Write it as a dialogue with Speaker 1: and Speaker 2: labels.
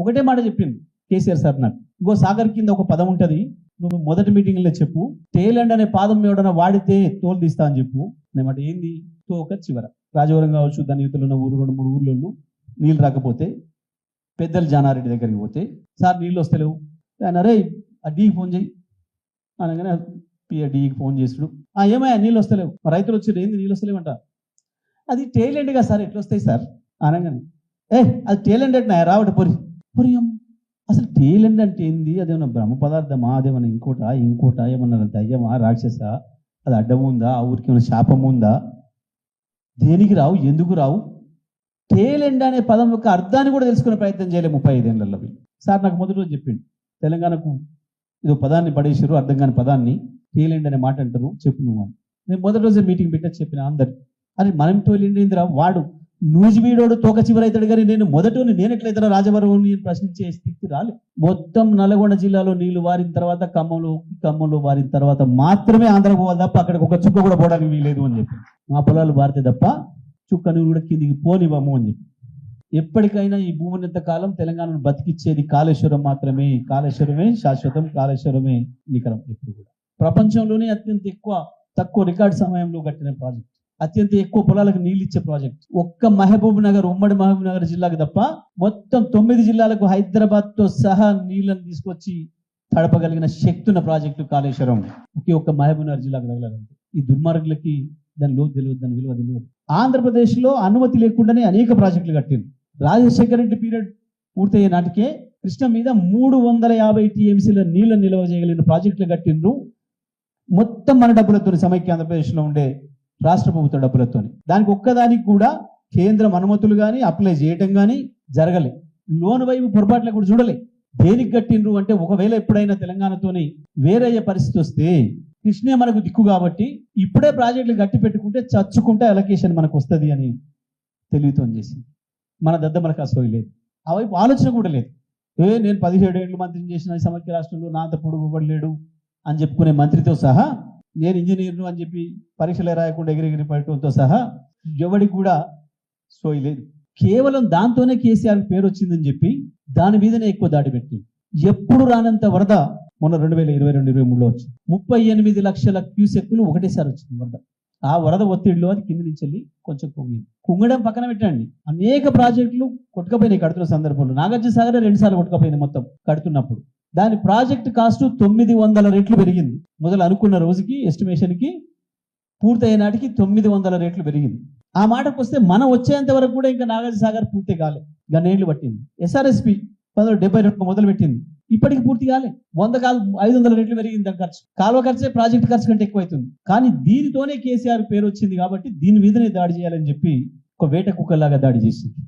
Speaker 1: ఒకటే మాట చెప్పింది కేసీఆర్ సార్ నాకు. ఇంకో సాగర్ కింద ఒక పదం ఉంటుంది. నువ్వు మొదటి మీటింగ్లో చెప్పు. టేలెండ్ అనే పాదం ఎవడన్నా వాడితే తోలు తీస్తా అని చెప్పు. అనమాట ఏంది? తోక చివర. రాజవరం కావచ్చు దాని యువతలు ఉన్న ఊరు రెండు మూడు ఊర్లలో నీళ్ళు రాకపోతే పెద్దలు జానారెడ్డి దగ్గరికి పోతే సార్ నీళ్ళు వస్తలేవు. ఆయన అరే ఆ డీకి ఫోన్ చేయి అనగానే పిఆర్డీకి డీకి ఫోన్ చేసుడు. ఆ ఏమయ్యా నీళ్ళు వస్తలేవు. రైతులు వచ్చారు ఏంది నీళ్ళు వస్తలేవంట? అది టేలెంట్గా సార్ ఎట్లా వస్తాయి సార్? అనగానే ఏ అది టేలెంట్ అంటే రావట పొరి. పొరి అసలు తేలండి అంటే ఏంది? అదేమన్నా బ్రహ్మ పదార్థమా? అదేమన్నా ఇంకోటా? ఇంకోటా? ఏమన్నా దయ్యమా? రాక్షస? అది అడ్డం ఉందా? ఆ ఊరికి ఏమైనా శాపం ఉందా? దేనికి రావు? ఎందుకు రావు? టేలెంట్ అనే పదం యొక్క అర్థాన్ని కూడా తెలుసుకునే ప్రయత్నం చేయలేదు ముప్పై ఐదేళ్ళలో. సార్ నాకు మొదటి రోజు చెప్పిండు. తెలంగాణకు ఇదో పదాన్ని పడేసారు అర్థం కాని పదాన్ని. టేలెంట్ అనే మాట అంటారు చెప్పు నువ్వు అని. నేను మొదటి రోజే మీటింగ్ పెట్టా చెప్పిన అందరు. అరే మనం టోలెంట్ ఏందిరా? వాడు. నూజివీడోడు తోక చివరైతాడు కానీ నేను మొదటోని నేను ఎట్లయితే రాజవరం ప్రశ్నించే స్థితి రాలే. మొత్తం నల్గొండ జిల్లాలో నీళ్ళు వారిన తర్వాత ఖమ్మంలో ఖమ్మంలో వారిన తర్వాత మాత్రమే ఆంధ్ర పోవాలి తప్ప అక్కడికి ఒక చుక్క కూడా పోవడానికి వీలేదు అని చెప్పి. మా పొలాలు వారితే తప్ప చుక్క నీళ్ళు కూడా కిందికి పోనివ్వము అని చెప్పి. ఎప్పటికైనా ఈ భూమిని కాలం తెలంగాణను బతికిచ్చేది కాళేశ్వరం మాత్రమే. కాళేశ్వరమే శాశ్వతం కాళేశ్వరమే నికరం ఎప్పుడు కూడా. ప్రపంచంలోనే అత్యంత ఎక్కువ తక్కువ రికార్డ్ సమయంలో కట్టిన ప్రాజెక్ట్. అత్యంత ఎక్కువ పొలాలకు నీళ్ళు ఇచ్చే ప్రాజెక్ట్. ఒక్క మహబూబ్ నగర్ ఉమ్మడి మహబూబ్ నగర్ జిల్లాకు తప్ప మొత్తం తొమ్మిది జిల్లాలకు హైదరాబాద్తో సహా నీళ్ళను తీసుకొచ్చి తడపగలిగిన శక్తి ఉన్న ప్రాజెక్టు కాళేశ్వరం. ఒకే ఒక్క మహబూబ్ నగర్ జిల్లాకు తగలదంటే ఈ దుర్మార్గులకి దాని లోతు తెలియదు దాని విలువ తెలియదు. ఆంధ్రప్రదేశ్లో అనుమతి లేకుండానే అనేక ప్రాజెక్టులు కట్టింది రాజశేఖర రెడ్డి పీరియడ్ పూర్తయ్యే నాటికే కృష్ణ మీద మూడు వందల యాభై టీఎంసీల నీళ్ళు నిల్వ చేయగలిగిన ప్రాజెక్టులు కట్టిండ్రు. మొత్తం మన డబ్బులతో సమైక్య ఆంధ్రప్రదేశ్లో ఉండే రాష్ట్ర ప్రభుత్వ డబ్బులతోని. దానికి ఒక్కదానికి కూడా కేంద్రం అనుమతులు కానీ అప్లై చేయటం కానీ జరగలే. లోన్ వైపు పొరపాట్లు కూడా చూడలే. దేనికి కట్టిండ్రు అంటే ఒకవేళ ఎప్పుడైనా తెలంగాణతోని వేరయ్యే పరిస్థితి వస్తే కృష్ణే మనకు దిక్కు కాబట్టి ఇప్పుడే ప్రాజెక్టులు గట్టి పెట్టుకుంటే చచ్చుకుంటే అలొకేషన్ మనకు వస్తుంది అని తెలివితో చేసింది. మన దద్ద మనకు అసలు లేదు. ఆ వైపు ఆలోచన కూడా లేదు. ఏ నేను పదిహేడు ఏళ్ళు మంత్రిని చేసిన సమైక్య రాష్ట్రంలో నాంత పొడుగుబడలేడు లేడు అని చెప్పుకునే మంత్రితో సహా నేను ఇంజనీర్ను అని చెప్పి పరీక్షలే రాయకుండా ఎగిరెగిరి పడటంతో సహా ఎవడికి కూడా సోయలేదు కేవలం దాంతోనే కేసీఆర్ పేరు వచ్చిందని చెప్పి దాని మీదనే ఎక్కువ దాడి పెట్టింది ఎప్పుడు రానంత వరద మొన్న రెండు వేల ఇరవై రెండు ఇరవై మూడులో వచ్చింది. ముప్పై ఎనిమిది లక్షల క్యూసెక్కులు ఒకటేసారి వచ్చింది వరద. ఆ వరద ఒత్తిడిలో అది కింద నుంచి వెళ్ళి కొంచెం కుంగింది కుంగడం పక్కన పెట్టండి. అనేక ప్రాజెక్టులు కొట్టుకపోయినాయి కడుతున్న సందర్భంలో. నాగార్జున సాగర్ రెండు సార్లు కొట్టుకపోయింది మొత్తం కడుతున్నప్పుడు. దాని ప్రాజెక్ట్ కాస్ట్ తొమ్మిది వందల రెట్లు పెరిగింది. మొదలు అనుకున్న రోజుకి ఎస్టిమేషన్కి పూర్తయ్యే నాటికి తొమ్మిది వందల రెట్లు పెరిగింది. ఆ మాటకు వస్తే మనం వచ్చేంత వరకు కూడా ఇంకా నాగార్జున సాగర్ పూర్తి కాలే. గన్నేళ్ళు పట్టింది. ఎస్ఆర్ఎస్పి పంతొమ్మిది డెబ్బై రెండు మొదలు పెట్టింది ఇప్పటికి పూర్తి కాలే. వంద కాదు ఐదు వందల రెట్లు పెరిగింది దాని ఖర్చు. కాలువ ఖర్చే ప్రాజెక్ట్ ఖర్చు కంటే ఎక్కువ అవుతుంది కానీ దీనితోనే కేసీఆర్ పేరు వచ్చింది కాబట్టి దీని మీదనే దాడి చేయాలని చెప్పి ఒక వేట కుక్కలాగా దాడి చేసింది.